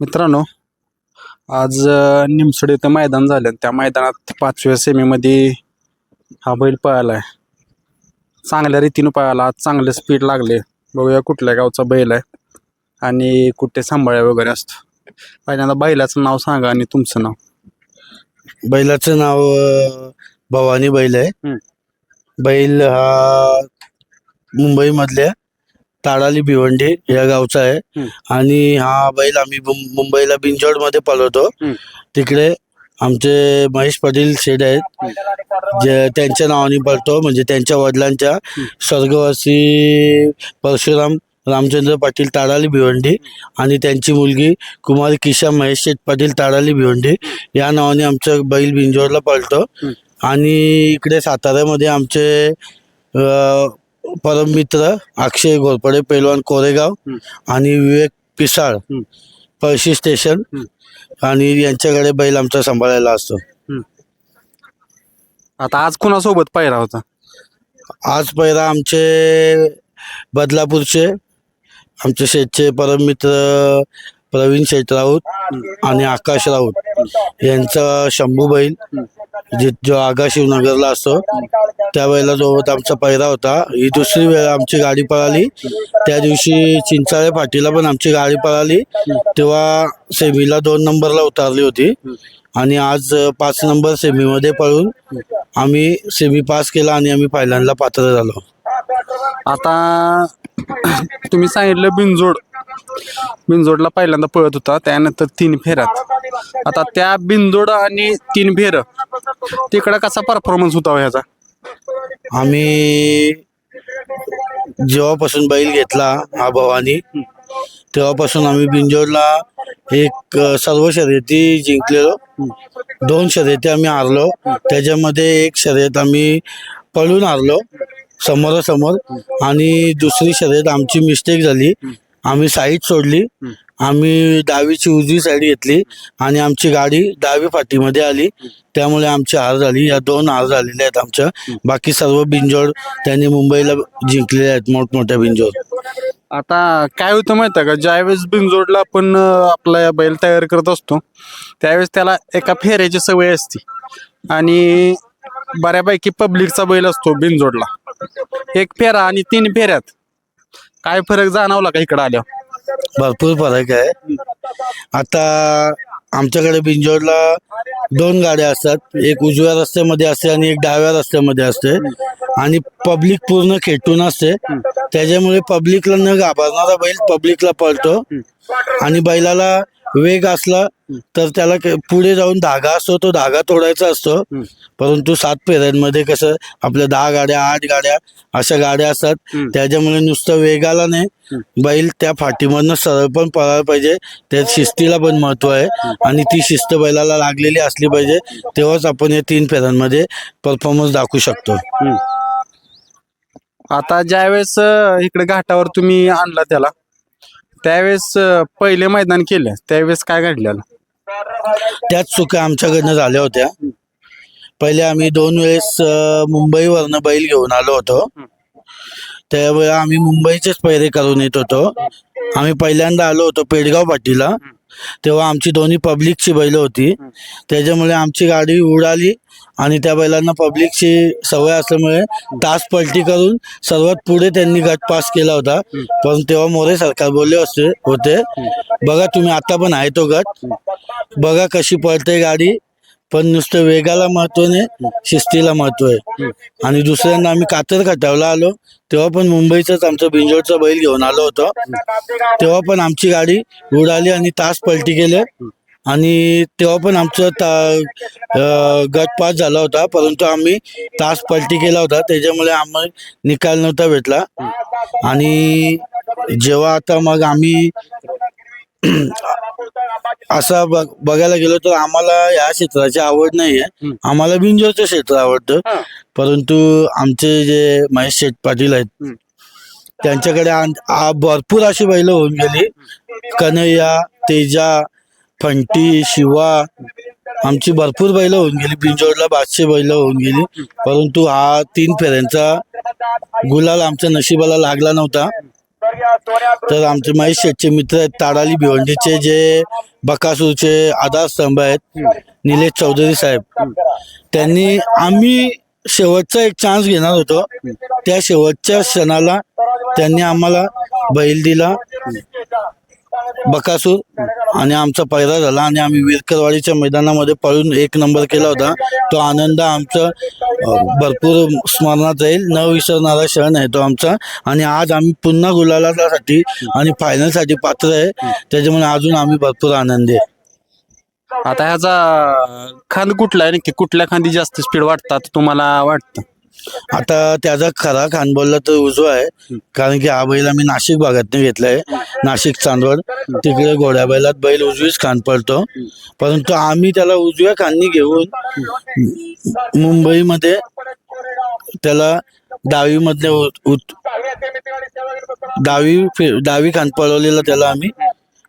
मित्रांनो आज निमसोड इथं मैदान झालं त्या मैदानात पाचव्या सेमीमध्ये हा बैल पळालाय. चांगल्या रीतीनं पळाला. आज चांगले स्पीड लागले बघूया कुठल्या गावचा बैल आहे आणि कुठे सांभाळ्या वगैरे असतो. पहिल्यांदा बैलाचं नाव सांगा आणि तुमचं नाव. बैलाचं नाव भवानी बैल आहे. बैल हा मुंबईमधल्या ताडाली भिवंडी या गावचा आहे. आणि हा बैल आम्ही मुं- मुंबईला बिंजोडमध्ये पळवतो. तिकडे आमचे महेश पाटील शेड आहेत. जे त्यांच्या नावाने पळतो म्हणजे त्यांच्या वडिलांच्या. स्वर्गवासी परशुराम रामचंद्र पाटील ताडाली भिवंडी आणि त्यांची मुलगी कुमारी किशा महेश शेठ पाटील ताडाली भिवंडी या नावाने आमचं बैल बिंजोरला पळतो. आणि इकडे साताऱ्यामध्ये आमचे अ, परममित्र अक्षय घोरपडे पैलवान कोरेगाव. आणि विवेक पिसाळ. पळशी स्टेशन. आणि यांच्याकडे बैल आमचा सांभाळायला असतो आता आज कुणासोबत पाहिला होता आज पहिला आमचे बदलापूरचे आमचे शेठचे परममित्र प्रवीण शेठ राऊत आणि आकाश राऊत यांचा शंभू बैल जे जो आगा शिवनगरला असतो त्यावेळेला जो आमचा पहिरा होता. ही दुसरी वेळ आमची गाडी पळाली. त्या दिवशी चिंचाळे पाटीला पण आमची गाडी पळाली. तेव्हा सेमीला दोन नंबरला उतारली होती. आणि आज पाच नंबर सेमीमध्ये पळून आम्ही सेमी पास केला आणि आम्ही पहिल्यांदा पात्र झालो. आता तुम्ही सांगितलं बिनजोड. बिनजोडला पहिल्यांदा पळत होता त्यानंतर तीन फेऱ्यात. आता त्या बिनजोड आणि तीन फेर तिकडं कसा परफॉर्मन्स होता हो ह्याचा? आम्ही जेव्हापासून बैल घेतला हा भवानी तेव्हापासून आम्ही बिंजोडला एक अ, सर्व शर्यती जिंकलेलो. दोन शर्यती आम्ही हारलो. त्याच्यामध्ये एक शर्यत आम्ही पळून हारलो समोरासमोर. आणि दुसरी शर्यत आमची मिस्टेक झाली. आम्ही साईड सोडली. आम्ही डावीची उजवी साईड घेतली आणि आमची गाडी डावी फाटीमध्ये आली. त्यामुळे आमची हार झाली. या दोन हार झालेल्या आहेत आमच्या. बाकी सर्व बिंजोड त्यांनी मुंबईला जिंकलेले आहेत मोठमोठ्या बिंजोड आता काय होतं माहिती का? ज्यावेळेस बिनजोडला आपण आपला बैल तयार करत असतो त्यावेळेस त्याला एका फेऱ्याची सवय असते. आणि बऱ्यापैकी पब्लिकचा बैल असतो बिनजोडला. एक फेरा आणि तीन फेऱ्यात. काय फरक जाणवला का इकडे आल्यावर? भरपूर फरक आहे. आता आमच्याकडे बिंजोडला दोन गाड्या असतात. एक उजव्या रस्त्यामध्ये असते आणि एक डाव्या रस्त्यामध्ये असते. आणि पब्लिक पूर्ण खेटून असते. त्याच्यामुळे पब्लिकला न घाबरणारा बैल पब्लिकला पळतो. आणि बैलाला वेग असला तर त्याला क- पुढे जाऊन धागा असतो तो धागा तोडायचा असतो. परंतु सात फेऱ्यांमध्ये कसं आपल्या दहा गाड्या आठ गाड्या अशा गाड्या असतात. त्याच्यामुळे नुसतं वेगाला नाही. बैल त्या फाटीमधनं सरळ पण पळायला पाहिजे. त्यात शिस्तीला पण महत्त्व आहे. आणि ती शिस्त बैलाला लागलेली असली पाहिजे तेव्हाच आपण या तीन फेऱ्यांमध्ये परफॉर्मन्स दाखवू शकतो. आता ज्यावेळेस अं, इकडे घाटावर तुम्ही आणला त्याला त्यावेळेस अं, पहिले मैदान केलं. त्यावेळेस काय घडलेलं? त्याच चुका आमच्याकडनं झाल्या होत्या. पहिले आम्ही दोन वेळेस अं, मुंबईवरनं बैल घेऊन आलो होतो. त्यावेळेला आम्ही मुंबईचेच पैरे करून येत होतो. आम्ही पहिल्यांदा आलो होतो पेडगाव पाटीला. तेव्हा आमची दोन्ही पब्लिकची बैल होती. त्याच्यामुळे आमची गाडी उडाली आणि त्या बैलांना पब्लिकची सवय असल्यामुळे तास पलटी करून सर्वात पुढे त्यांनी गट पास केला होता. पण तेव्हा मोरे सरकार बोलले असते होते बघा तुम्ही आता पण आहे तो गट. बघा कशी पळते गाडी. पण नुसतं वेगाला महत्त्व नाही शिस्तीला महत्त्व आहे. आणि दुसऱ्यांदा आम्ही कातर खटावला आलो तेव्हा पण मुंबईचाच आमचा बिंजोडचा बैल घेऊन आलो होतो. तेव्हा पण आमची गाडी उडाली आणि तास पलटी गेले आणि तेव्हा पण आमचं ता गट पास झाला होता परंतु आम्ही तास पलटी केला होता त्याच्यामुळे आम्हाला निकाल नव्हता भेटला. आणि जेव्हा आता मग आम्ही असं बघ बघायला गेलो तर आम्हाला या क्षेत्राची आवड नाही आहे आम्हाला बिंजोरचं क्षेत्र आवडतं. हा. परंतु आमचे जे महेश शेठ पाटील आहेत हम्म. त्यांच्याकडे आ- भरपूर अशी बैल होऊन गेली. कन्हैया तेजा फंटी शिवा आमची भरपूर बैल होऊन गेली. बिंजोडला पाचशे बैल होऊन गेली. परंतु हा तीन फेऱ्यांचा गुलाल आमच्या नशिबाला लागला नव्हता. तर आमचे महेश शेटचे मित्र आहेत ताडाली भिवंडीचे जे बकासूरचे आधारस्तंभ आहेत निलेश चौधरी साहेब. त्यांनी आम्ही शेवटचा एक चान्स घेणार होतो. त्या शेवटच्या क्षणाला त्यांनी आम्हाला बैल दिला. बकासूर आणि आमचा पैरा झाला आणि आम्ही विरकरवाडीच्या मैदानामध्ये पळून एक नंबर केला होता. तो आनंद आमचा भरपूर स्मरणात राहील. न विसरणारा क्षण आहे तो आमचा. आणि आज आम्ही पुन्हा गुलालासाठी आणि फायनलसाठी पात्र आहे. त्याच्यामुळे अजून आम्ही भरपूर आनंदी आहे. आता ह्याचा खांद कुठला आहे? नक्की कुठल्या खांदी जास्त स्पीड वाटतात तुम्हाला वाटतं? आता त्याचा खरा खान बोलला तर उजवा आहे. कारण की हा बैल आम्ही नाशिक भागात घेतलाय. नाशिक चांदवड. तिकडे घोड्या बैलात बैल उजवीच खान पडतो परंतु आम्ही त्याला उजव्या खांनी घेऊन मुंबईमध्ये त्याला डावी मधले डावी फि- डावी खान पळवलेला त्याला आम्ही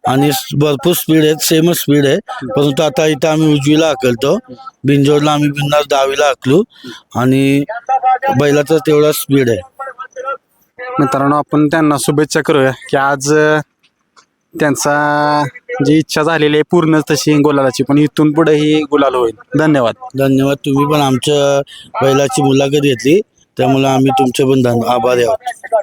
आणि भरपूर स्पीड आहे सेमच स्पीड आहे. परंतु आता इथं आम्ही उजवीला हाकलतो. बिंजोडला आम्ही बिंदास डावीला हाकलू. आणि बैलाचा तेवढा स्पीड आहे. मित्रांनो आपण त्यांना शुभेच्छा करूया की आज अं, त्यांचा जी इच्छा झालेली आहे पूर्ण तशी गुलालाची पण इथून पुढे ही गुलाल होईल. धन्यवाद. धन्यवाद. तुम्ही पण आमच्या बैलाची मुलाखत घेतली. त्यामुळे आम्ही तुमचे पण धन आभारी आहोत.